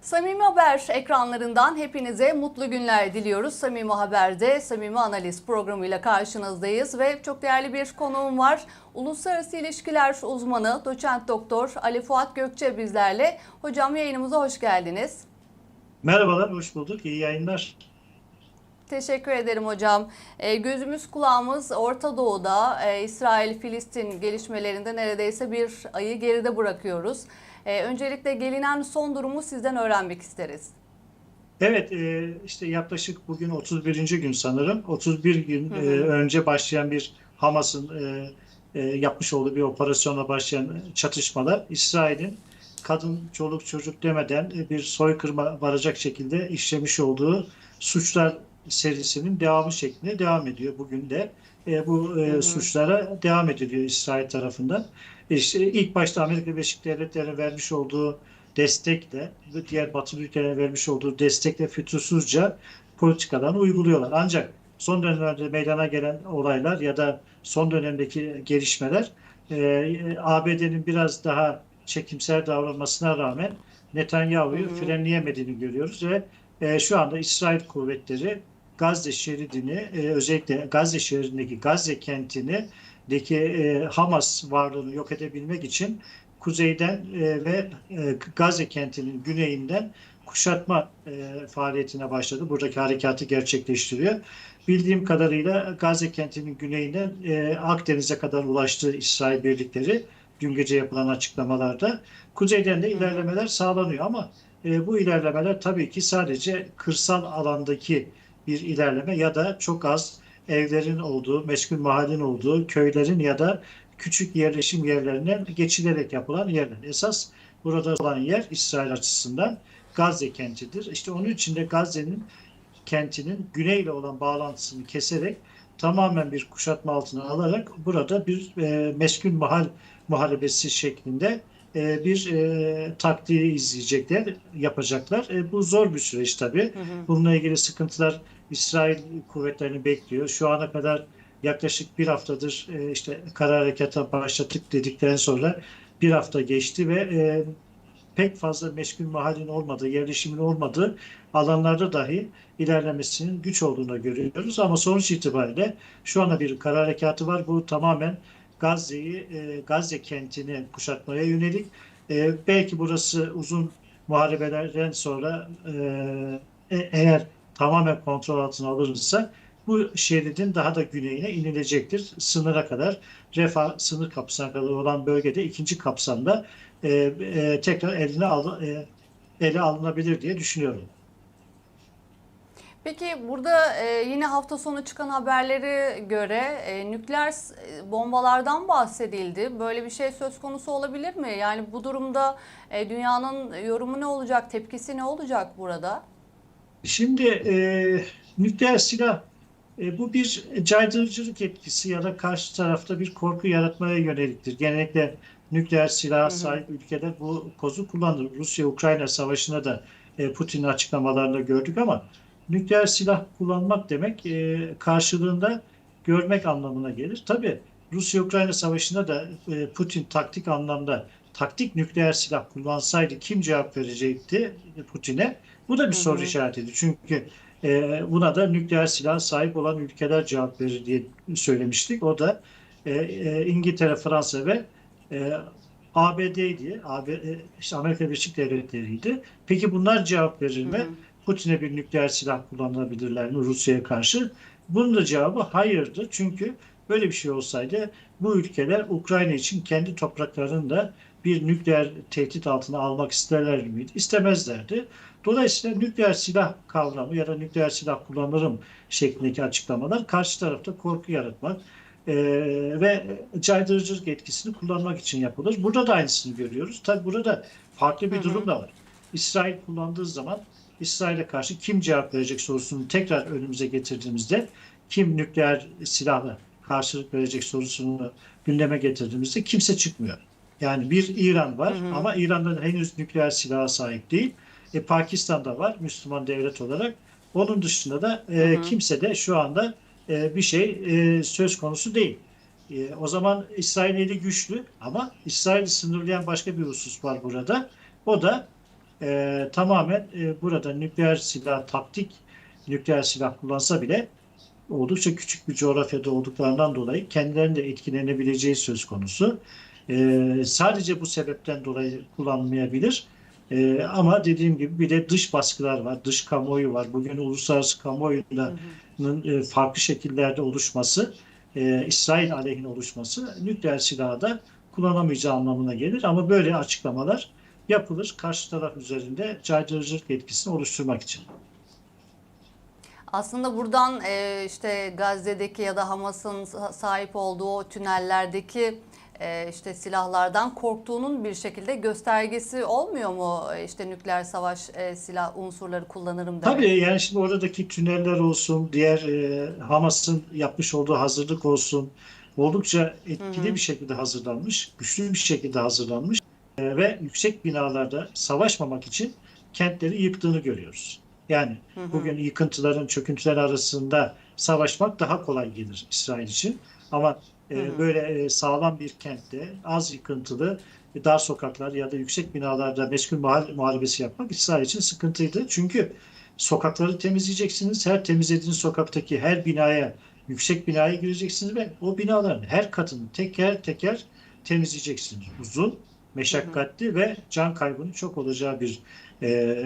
Samimi Haber ekranlarından hepinize mutlu günler diliyoruz. Samimi Haber'de Samimi Analiz programıyla karşınızdayız ve çok değerli bir konuğum var. Uluslararası İlişkiler uzmanı doçent doktor Ali Fuat Gökçe bizlerle. Hocam yayınımıza hoş geldiniz. Merhabalar, hoş bulduk. İyi yayınlar. Teşekkür ederim hocam. E, gözümüz kulağımız Orta Doğu'da e, İsrail-Filistin gelişmelerinde neredeyse bir ayı geride bırakıyoruz. E, öncelikle gelinen son durumu sizden öğrenmek isteriz. Evet, e, işte yaklaşık bugün 31. gün sanırım. 31 gün Hı e, hı. önce başlayan bir Hamas'ın e, e, yapmış olduğu bir operasyonla başlayan çatışmalar, İsrail'in kadın, çoluk, çocuk demeden e, bir soykırıma varacak şekilde işlemiş olduğu suçlar serisinin devamı şeklinde devam ediyor. Bugün de e, bu e, hı. suçlara devam ediliyor İsrail tarafından. E, İşte ilk başta Amerika Birleşik Devletleri'nin vermiş olduğu destekle ve diğer batılı ülkelerin vermiş olduğu destekle fütursuzca politikalarını uyguluyorlar. Ancak son dönemlerde meydana gelen olaylar ya da son dönemdeki gelişmeler e, ABD'nin biraz daha çekimser davranmasına rağmen Netanyahu'yu frenleyemediğini görüyoruz ve e, şu anda İsrail kuvvetleri Gazze şeridini e, özellikle Gazze şeridindeki Gazze kentini deki e, Hamas varlığını yok edebilmek için kuzeyden e, ve Gazze kentinin güneyinden kuşatma faaliyetine başladı. Buradaki harekatı gerçekleştiriyor. Bildiğim kadarıyla Gazze kentinin güneyinden e, Akdeniz'e kadar ulaştı İsrail birlikleri dün gece yapılan açıklamalarda. Kuzeyden de ilerlemeler sağlanıyor ama bu ilerlemeler tabii ki sadece kırsal alandaki bir ilerleme ya da çok az evlerin olduğu, meşgul mahallenin olduğu köylerin ya da küçük yerleşim yerlerinden geçilerek yapılan yerler. Esas burada olan yer İsrail açısından Gazze kentidir. İşte onun için de Gazze'nin kentinin güneyle olan bağlantısını keserek tamamen bir kuşatma altına alarak burada bir e, meskul mahal muharebesi şeklinde e, bir e, taktiği izleyecekler, yapacaklar. E, bu zor bir süreç tabii. Hı hı. Bununla ilgili sıkıntılar İsrail kuvvetlerini bekliyor. Şu ana kadar yaklaşık bir haftadır e, işte kara harekata başlattık dedikten sonra bir hafta geçti ve e, pek fazla meşgul mahalin olmadığı, yerleşimin olmadığı alanlarda dahi ilerlemesinin güç olduğunu görüyoruz. Ama sonuç itibariyle şu anda bir kara harekatı var. Bu tamamen Gazze'yi, e, Gazze kentini kuşatmaya yönelik. E, belki burası uzun muharebelerden sonra e, e- eğer tamamen kontrol altına alınırsa bu şeridin daha da güneyine inilecektir. Sınıra kadar, Refah sınır kapısına kadar olan bölgede ikinci kapsamda e, e, tekrar eline al, e, ele alınabilir diye düşünüyorum. Peki burada e, yine hafta sonu çıkan haberlere göre e, nükleer e, bombalardan bahsedildi. Böyle bir şey söz konusu olabilir mi? Yani bu durumda e, dünyanın yorumu ne olacak, tepkisi ne olacak burada? Şimdi e, nükleer silah e, bu bir caydırıcılık etkisi ya da karşı tarafta bir korku yaratmaya yöneliktir. Genellikle nükleer silaha hı. sahip ülkeler bu kozu kullanır. Rusya-Ukrayna savaşına da e, Putin'in açıklamalarında gördük ama nükleer silah kullanmak demek e, karşılığında görmek anlamına gelir. Tabii Rusya-Ukrayna savaşında da e, Putin taktik anlamda taktik nükleer silah kullansaydı kim cevap verecekti Putin'e? Bu da bir Hı soru işaretiydi. Çünkü e, buna da nükleer silah sahip olan ülkeler cevap verir diye söylemiştik. O da e, e, İngiltere, Fransa ve e, ABD'ydi. AB, e, işte Amerika Birleşik Devletleri'ydi. Peki bunlar cevap verir mi? Hı hı. Putin'e bir nükleer silah kullanabilirler mi Rusya'ya karşı? Bunun da cevabı hayırdı. Çünkü böyle bir şey olsaydı bu ülkeler Ukrayna için kendi topraklarını da bir nükleer tehdit altına almak isterler miydi? İstemezlerdi. Dolayısıyla nükleer silah kavramı ya da nükleer silah kullanırım şeklindeki açıklamalar karşı tarafta korku yaratmak e, ve caydırıcılık etkisini kullanmak için yapılır. Burada da aynısını görüyoruz. Tabi burada farklı bir Hı hı. durum da var. İsrail kullandığı zaman İsrail'e karşı kim cevap verecek sorusunu tekrar önümüze getirdiğimizde kim nükleer silahla karşılık verecek sorusunu gündeme getirdiğimizde kimse çıkmıyor. Yani bir İran var Hı hı. ama İran'da henüz nükleer silaha sahip değil. E, Pakistan'da var Müslüman devlet olarak. Onun dışında da e, Hı hı. kimse de şu anda e, bir şey e, söz konusu değil. E, o zaman İsrail eli güçlü ama İsrail'i sınırlayan başka bir husus var burada. O da e, tamamen e, burada nükleer silah, taktik nükleer silah kullansa bile oldukça küçük bir coğrafyada olduklarından dolayı kendilerinin de etkilenebileceği söz konusu. E, sadece bu sebepten dolayı kullanmayabilir. E, ama dediğim gibi bir de dış baskılar var, dış kamuoyu var. Bugün uluslararası kamuoyunda e, farklı şekillerde oluşması, e, İsrail aleyhine oluşması nükleer silahı da kullanamayacağı anlamına gelir. Ama böyle açıklamalar yapılır karşı taraf üzerinde caydırıcılık etkisini oluşturmak için. Aslında buradan e, işte Gazze'deki ya da Hamas'ın sahip olduğu o tünellerdeki e, işte silahlardan korktuğunun bir şekilde göstergesi olmuyor mu? E, İşte nükleer savaş e, silah unsurları kullanırım demek. Tabii yani şimdi oradaki tüneller olsun, diğer e, Hamas'ın yapmış olduğu hazırlık olsun, oldukça etkili Hı hı. bir şekilde hazırlanmış, güçlü bir şekilde hazırlanmış ve yüksek binalarda savaşmamak için kentleri yıktığını görüyoruz. Yani Hı hı. bugün yıkıntıların, çöküntüler arasında savaşmak daha kolay gelir İsrail için. Ama e, Hı hı. böyle e, sağlam bir kentte az yıkıntılı e, dar sokaklar ya da yüksek binalarda meşgul muhal- muharebesi yapmak İsrail için sıkıntıydı. Çünkü sokakları temizleyeceksiniz. Her temizlediğiniz sokaktaki her binaya, yüksek binaya gireceksiniz ve o binaların her katını teker teker temizleyeceksiniz. Uzun, meşakkatli ve can kaybının çok olacağı bir e,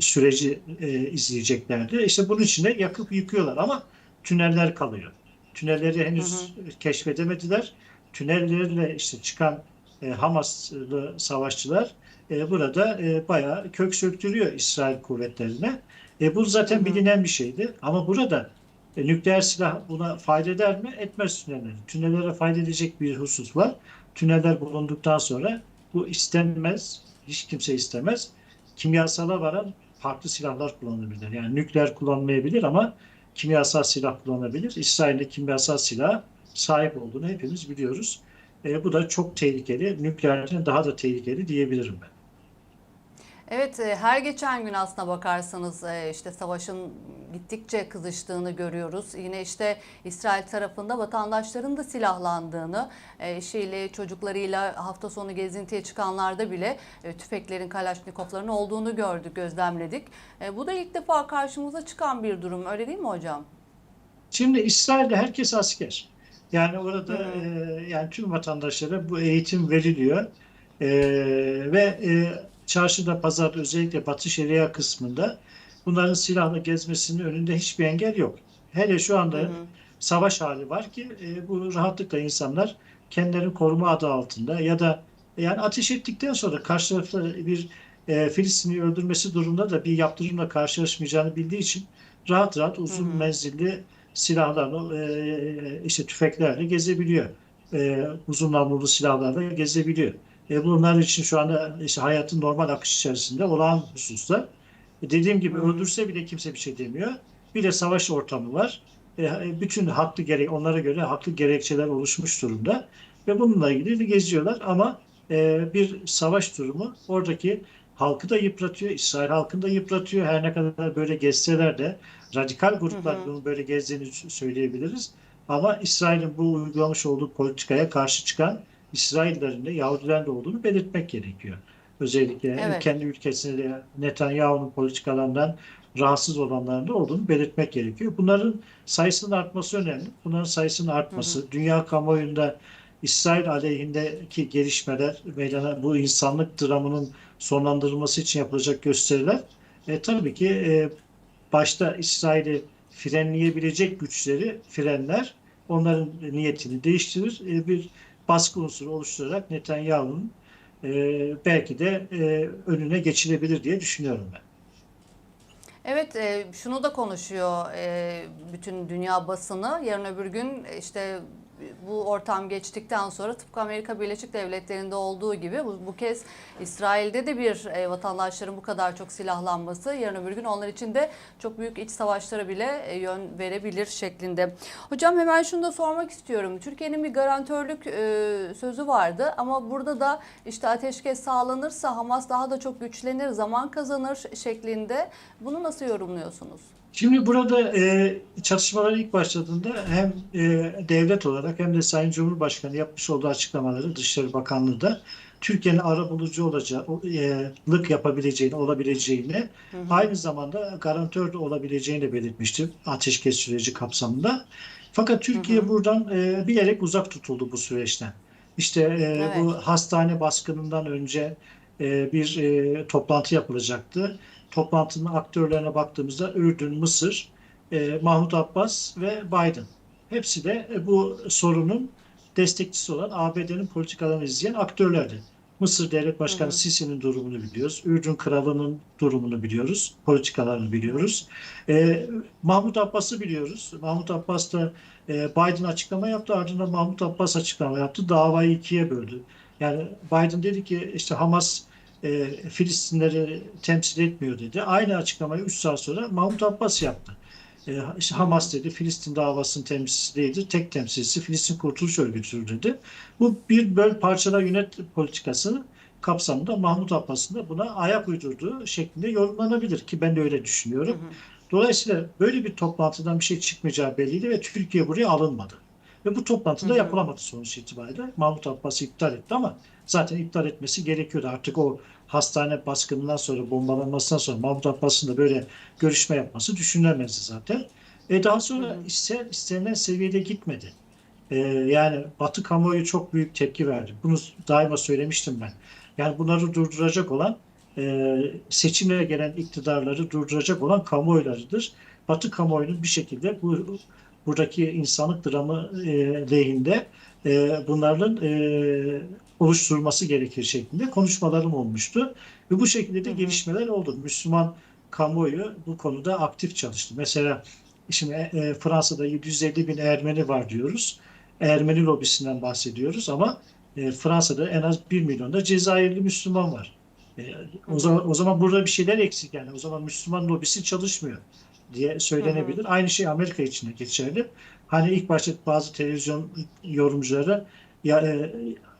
süreci e, izleyeceklerdi. İşte bunun için de yakıp yıkıyorlar ama tüneller kalıyor. Tünelleri henüz keşfedemediler. Tünellerle işte çıkan e, Hamaslı savaşçılar e, burada e, bayağı kök söktürüyor İsrail kuvvetlerine. E, bu zaten Hı hı. bilinen bir şeydi. Ama burada e, nükleer silah buna fayda eder mi? Etmez tüneller. Tünellere fayda edecek bir husus var. Tüneller bulunduktan sonra bu istenmez. Hiç kimse istemez. Kimyasala varan farklı silahlar kullanabilir. Yani nükleer kullanmayabilir ama kimyasal silah kullanabilir. İsrail'de kimyasal silah sahip olduğunu hepimiz biliyoruz. E, bu da çok tehlikeli. Nükleerden daha da tehlikeli diyebilirim ben. Evet, e, her geçen gün aslına bakarsanız e, işte savaşın gittikçe kızıştığını görüyoruz. Yine işte İsrail tarafında vatandaşların da silahlandığını, e, eşiyle, çocuklarıyla hafta sonu gezintiye çıkanlarda bile tüfeklerin, kalaşnikovların olduğunu gördük, gözlemledik. Bu da ilk defa karşımıza çıkan bir durum, öyle değil mi hocam? Şimdi İsrail'de herkes asker. Yani orada e, yani tüm vatandaşlara bu eğitim veriliyor. E, ve e, çarşıda, pazarda özellikle Batı Şeria kısmında bunların silahla gezmesinin önünde hiçbir engel yok. Hele şu anda Hı hı. savaş hali var ki e, bu rahatlıkla insanlar kendilerini koruma adı altında ya da yani ateş ettikten sonra karşı tarafta bir e, Filistin'i öldürmesi durumunda da bir yaptırımla karşılaşmayacağını bildiği için rahat rahat uzun Hı hı. menzilli silahlarla e, işte tüfeklerle gezebiliyor. E, uzun namlulu silahlarla gezebiliyor. E, bunlar için şu anda işte hayatın normal akış içerisinde olağan hususlar. E, dediğim gibi öldürse bile kimse bir şey demiyor. Bir de savaş ortamı var. E, bütün haklı gerek onlara göre haklı gerekçeler oluşmuş durumda ve bununla ilgili geziyorlar ama e, bir savaş durumu oradaki halkı da yıpratıyor, İsrail halkını da yıpratıyor. Her ne kadar böyle gezseler de radikal gruplar Hı hı. bunu böyle gezdiğini söyleyebiliriz. Ama İsrail'in bu uygulamış olduğu politikaya karşı çıkan İsraillerin de Yahudilerin de olduğunu belirtmek gerekiyor. Özellikle Evet. kendi ülkesinde Netanyahu'nun politikalarından rahatsız olanların da olduğunu belirtmek gerekiyor. Bunların sayısının artması önemli. Bunların sayısının artması, dünya kamuoyunda İsrail aleyhindeki gelişmeler, meydana bu insanlık dramının sonlandırılması için yapılacak gösteriler e, tabii ki e, başta İsrail'i frenleyebilecek güçleri frenler, onların niyetini değiştirir. E, bir baskı unsuru oluşturarak Netanyahu'nun e, belki de e, önüne geçilebilir diye düşünüyorum ben. Evet, e, şunu da konuşuyor e, bütün dünya basını. Yarın öbür gün e, işte bu ortam geçtikten sonra tıpkı Amerika Birleşik Devletleri'nde olduğu gibi bu, bu kez İsrail'de de bir e, vatandaşların bu kadar çok silahlanması yarın öbür gün onlar için de çok büyük iç savaşlara bile e, yön verebilir şeklinde. Hocam hemen şunu da sormak istiyorum. Türkiye'nin bir garantörlük e, sözü vardı ama burada da işte ateşkes sağlanırsa Hamas daha da çok güçlenir, zaman kazanır şeklinde. Bunu nasıl yorumluyorsunuz? Şimdi burada e, çatışmalar ilk başladığında hem e, devlet olarak hem de Sayın Cumhurbaşkanı yapmış olduğu açıklamaları Dışişleri Bakanlığı da Türkiye'nin arabulucu olacağı, o, e, yapabileceğini, olabileceğini, aynı zamanda garantör de olabileceğini belirtmişti ateşkes süreci kapsamında. Fakat Türkiye Hı hı. buradan e, bilerek uzak tutuldu bu süreçten. İşte e, Evet. bu hastane baskınından önce e, bir e, toplantı yapılacaktı. Toplantının aktörlerine baktığımızda Ürdün, Mısır, e, Mahmut Abbas ve Biden. Hepsi de e, bu sorunun destekçisi olan ABD'nin politikalarını izleyen aktörlerdi. Mısır Devlet Başkanı hı. Sisi'nin durumunu biliyoruz. Ürdün Kralı'nın durumunu biliyoruz. Politikalarını biliyoruz. E, Mahmut Abbas'ı biliyoruz. Mahmut Abbas da e, Biden açıklama yaptı. Ardından Mahmut Abbas açıklama yaptı. Davayı ikiye böldü. Yani Biden dedi ki işte Hamas e, Filistinleri temsil etmiyor dedi. Aynı açıklamayı 3 saat sonra Mahmut Abbas yaptı. E, işte Hamas dedi Filistin davasının temsilcisi değildir. Tek temsilcisi Filistin Kurtuluş Örgütü'dür dedi. Bu bir böl parçalar yönet politikası kapsamında Mahmut Abbas'ın da buna ayak uydurduğu şeklinde yorumlanabilir ki ben de öyle düşünüyorum. Hı hı. Dolayısıyla böyle bir toplantıdan bir şey çıkmayacağı belliydi ve Türkiye buraya alınmadı. Ve bu toplantıda yapılamadı sonuç itibariyle. Mahmut Abbas iptal etti ama zaten iptal etmesi gerekiyordu. Artık o hastane baskınından sonra, bombalanmasından sonra Mahmut Abbas'ın da böyle görüşme yapması düşünülemezdi zaten. E daha sonra ise istenilen seviyede gitmedi. E, yani Batı kamuoyu çok büyük tepki verdi. Bunu daima söylemiştim ben. Yani bunları durduracak olan e, seçimlere gelen iktidarları durduracak olan kamuoylarıdır. Batı kamuoyunun bir şekilde bu buradaki insanlık dramı e, lehinde e, bunların e, oluşturulması gerekir şeklinde konuşmalarım olmuştu. Ve bu şekilde de gelişmeler oldu. Müslüman kamuoyu bu konuda aktif çalıştı. Mesela şimdi e, Fransa'da 750 bin Ermeni var diyoruz. Ermeni lobisinden bahsediyoruz ama e, Fransa'da en az 1 milyon da Cezayirli Müslüman var. E, o zaman o zaman burada bir şeyler eksik yani. O zaman Müslüman lobisi çalışmıyor diye söylenebilir. Aynı şey Amerika için de geçerli. Hani ilk başta bazı televizyon yorumcuları ya e,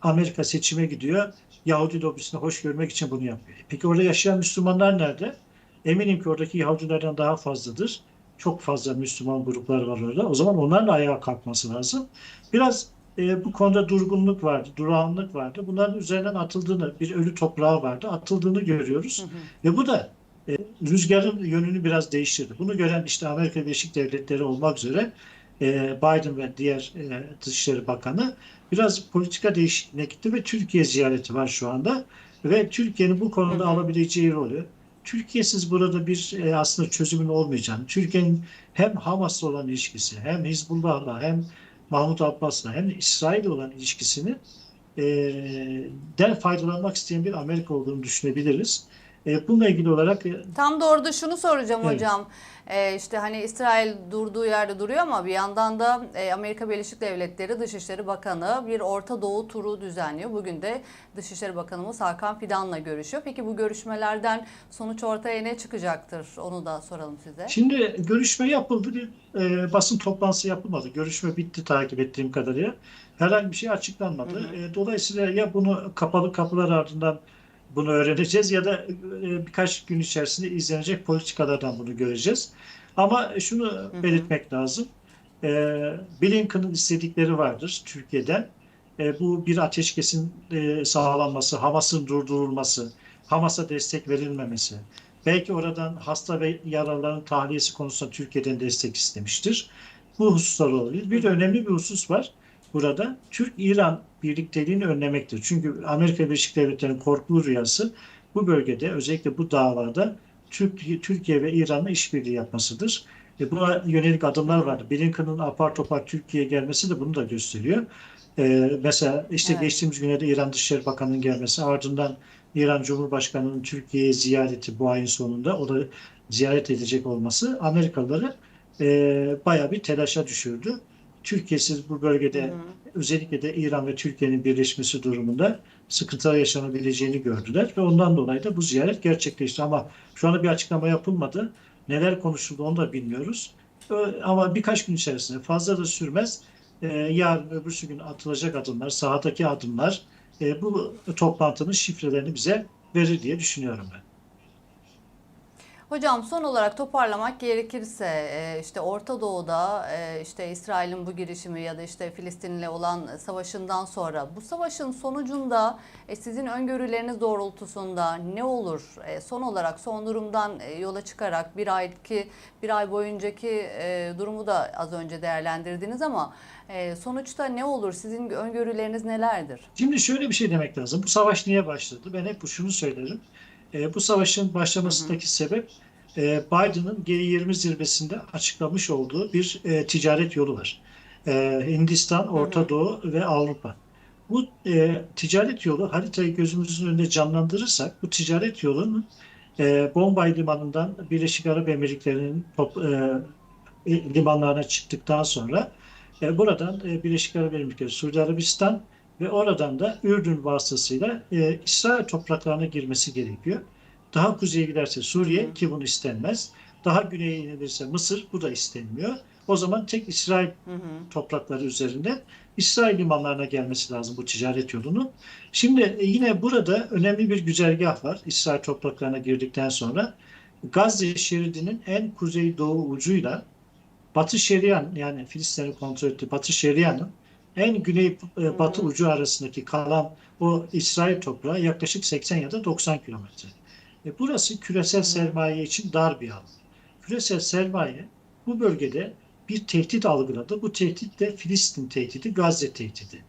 Amerika seçime gidiyor. Yahudi lobisini hoş görmek için bunu yapıyor. Peki orada yaşayan Müslümanlar nerede? Eminim ki oradaki Yahudilerden daha fazladır. Çok fazla Müslüman gruplar var orada. O zaman onların ayağa kalkması lazım. Biraz e, bu konuda durgunluk vardı, durağanlık vardı. Bunların üzerinden atıldığını, bir ölü toprağı vardı, atıldığını görüyoruz. Hı hı. Ve bu da e, rüzgarın yönünü biraz değiştirdi. Bunu gören işte Amerika Birleşik Devletleri olmak üzere e, Biden ve diğer e, Dışişleri Bakanı biraz politika değişikliğine gitti ve Türkiye ziyareti var şu anda. Ve Türkiye'nin bu konuda Hı alabileceği rolü, Türkiye'siz burada bir e, aslında çözümün olmayacağını, Türkiye'nin hem Hamas'la olan ilişkisi, hem Hizbullah'la, hem Mahmut Abbas'la, hem de İsrail'le olan ilişkisini e, den faydalanmak isteyen bir Amerika olduğunu düşünebiliriz. Bununla ilgili olarak e, Tam da orada şunu soracağım Evet. hocam. Ee, işte hani İsrail durduğu yerde duruyor ama bir yandan da e, Amerika Birleşik Devletleri Dışişleri Bakanı bir Orta Doğu turu düzenliyor. Bugün de Dışişleri Bakanımız Hakan Fidan'la görüşüyor. Peki bu görüşmelerden sonuç ortaya ne çıkacaktır? Onu da soralım size. Şimdi görüşme yapıldı, bir e, basın toplantısı yapılmadı. Görüşme bitti takip ettiğim kadarıyla. Herhangi bir şey açıklanmadı. E, dolayısıyla ya bunu kapalı kapılar ardından bunu öğreneceğiz ya da e, birkaç gün içerisinde izlenecek politikalardan bunu göreceğiz. Ama şunu hı. belirtmek lazım. E, Blinken'ın istedikleri vardır Türkiye'den. E, bu bir ateşkesin sağlanması, Hamas'ın durdurulması, Hamas'a destek verilmemesi, Belki oradan hasta ve yaralıların tahliyesi konusunda Türkiye'den destek istemiştir. Bu hususlar olabilir. Bir de önemli bir husus var burada. Türk-İran birlikteliğini önlemektir. Çünkü Amerika Birleşik Devletleri'nin korkulu rüyası bu bölgede özellikle bu davada Türk, Türkiye ve İran'la işbirliği yapmasıdır. E buna yönelik adımlar vardı. Blinken'ın apar topar Türkiye'ye gelmesi de bunu da gösteriyor. E, mesela işte Evet. geçtiğimiz günlerde İran Dışişleri Bakanı'nın gelmesi ardından İran Cumhurbaşkanı'nın Türkiye'ye ziyareti bu ayın sonunda o da ziyaret edecek olması Amerikalıları e, bayağı bir telaşa düşürdü. Türkiye'siz bu bölgede Hı hı. özellikle de İran ve Türkiye'nin birleşmesi durumunda sıkıntılar yaşanabileceğini gördüler ve ondan dolayı da bu ziyaret gerçekleşti. Ama şu anda bir açıklama yapılmadı. Neler konuşuldu onu da bilmiyoruz. Ama birkaç gün içerisinde fazla da sürmez. E, yarın öbürsü gün atılacak adımlar, sahadaki adımlar e, bu toplantının şifrelerini bize verir diye düşünüyorum ben. Hocam son olarak toparlamak gerekirse e, işte Orta Doğu'da e, işte İsrail'in bu girişimi ya da işte Filistin'le olan savaşından sonra bu savaşın sonucunda e, sizin öngörüleriniz doğrultusunda ne olur? Son olarak son durumdan yola çıkarak bir ayki bir ay boyuncaki durumu da az önce değerlendirdiniz ama sonuçta ne olur? Sizin öngörüleriniz nelerdir? Şimdi şöyle bir şey demek lazım. Bu savaş niye başladı? Ben hep şunu söylerim. E, bu savaşın başlamasındaki sebep e, Biden'ın G20 zirvesinde açıklamış olduğu bir e, ticaret yolu var. E, Hindistan, Orta Doğu ve Avrupa. Bu e, ticaret yolu haritayı gözümüzün önünde canlandırırsak bu ticaret yolunun e, Bombay limanından Birleşik Arap Emirlikleri'nin top, e, limanlarına çıktıktan sonra e, buradan e, Birleşik Arap Emirlikleri, Suudi Arabistan ve oradan da Ürdün vasıtasıyla e, İsrail topraklarına girmesi gerekiyor. Daha kuzeye giderse Suriye ki bunu istenmez. Daha güneye inilirse Mısır bu da istenmiyor. O zaman tek İsrail Hı hı. toprakları üzerinde İsrail limanlarına gelmesi lazım bu ticaret yolunun. Şimdi e, yine burada önemli bir güzergah var İsrail topraklarına girdikten sonra. Gazze şeridinin en kuzeydoğu ucuyla Batı Şerian yani Filistin'in kontrol ettiği Batı Şerian'ın en güney e, batı ucu arasındaki kalan o İsrail toprağı yaklaşık 80 ya da 90 kilometre. E, burası küresel sermaye için dar bir alan. Küresel sermaye bu bölgede bir tehdit algıladı. Bu tehdit de Filistin tehdidi, Gazze tehdidi.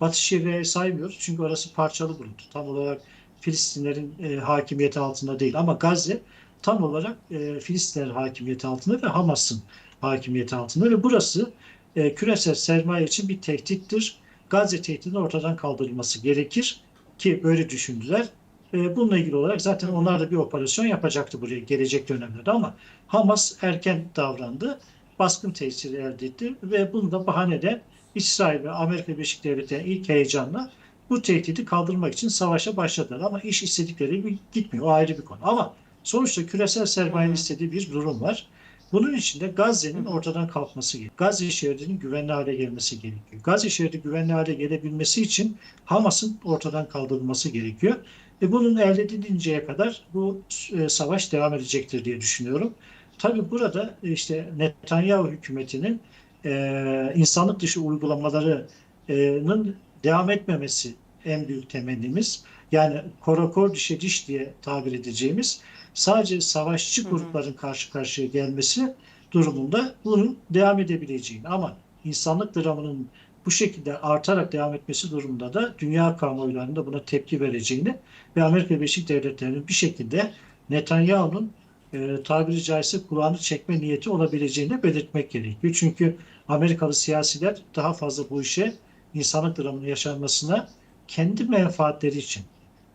Batı Şeria'yı saymıyoruz çünkü orası parçalı bulundu. Tam olarak Filistinlerin e, hakimiyeti altında değil ama Gazze tam olarak e, Filistinlerin hakimiyeti altında ve Hamas'ın hakimiyeti altında ve burası e, küresel sermaye için bir tehdittir. Gazze tehdidinin ortadan kaldırılması gerekir ki böyle düşündüler. E, bununla ilgili olarak zaten onlar da bir operasyon yapacaktı buraya gelecek dönemlerde ama Hamas erken davrandı. Baskın tesiri elde etti ve bunu da bahaneden İsrail ve Amerika Birleşik Devletleri ilk heyecanla bu tehdidi kaldırmak için savaşa başladılar. Ama iş istedikleri gibi gitmiyor. O ayrı bir konu. Ama sonuçta küresel sermayenin istediği bir durum var. Bunun için de Gazze'nin ortadan kalkması gerekiyor. Gazze şeridinin güvenli hale gelmesi gerekiyor. Gazze şeridi güvenli hale gelebilmesi için Hamas'ın ortadan kaldırılması gerekiyor. Ve bunun elde edilinceye kadar bu e, savaş devam edecektir diye düşünüyorum. Tabii burada e, işte Netanyahu hükümetinin e, insanlık dışı uygulamalarının devam etmemesi en büyük temennimiz. Yani korakor dişe diş diye tabir edeceğimiz sadece savaşçı grupların karşı karşıya gelmesi durumunda bunun devam edebileceğini ama insanlık dramının bu şekilde artarak devam etmesi durumunda da dünya kamuoylarının da buna tepki vereceğini ve Amerika Birleşik Devletleri'nin bir şekilde Netanyahu'nun e, tabiri caizse kulağını çekme niyeti olabileceğini belirtmek gerekiyor. Çünkü Amerikalı siyasiler daha fazla bu işe insanlık dramının yaşanmasına kendi menfaatleri için,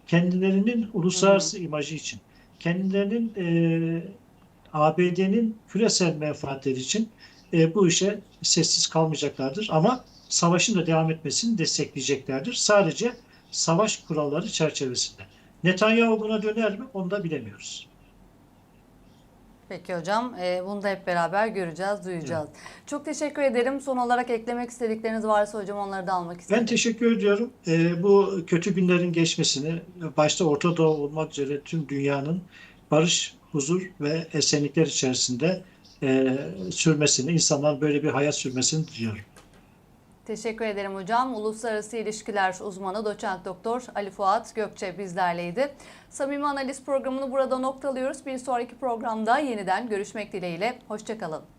kendilerinin uluslararası imajı için, kendilerinin e, ABD'nin küresel menfaatleri için e, bu işe sessiz kalmayacaklardır. Ama savaşın da devam etmesini destekleyeceklerdir. Sadece savaş kuralları çerçevesinde. Netanyahu buna döner mi? Onu da bilemiyoruz. Peki hocam, e, bunu da hep beraber göreceğiz, duyacağız. Çok teşekkür ederim. Son olarak eklemek istedikleriniz varsa hocam onları da almak istedim. Ben teşekkür ediyorum. Ee, bu kötü günlerin geçmesini, başta Orta Doğu olmak üzere tüm dünyanın barış, huzur ve esenlikler içerisinde e, sürmesini, insanların böyle bir hayat sürmesini diliyorum. Teşekkür ederim hocam. Uluslararası İlişkiler uzmanı doçent doktor Ali Fuat Gökçe bizlerleydi. Samimi Analiz programını burada noktalıyoruz. Bir sonraki programda yeniden görüşmek dileğiyle. Hoşçakalın.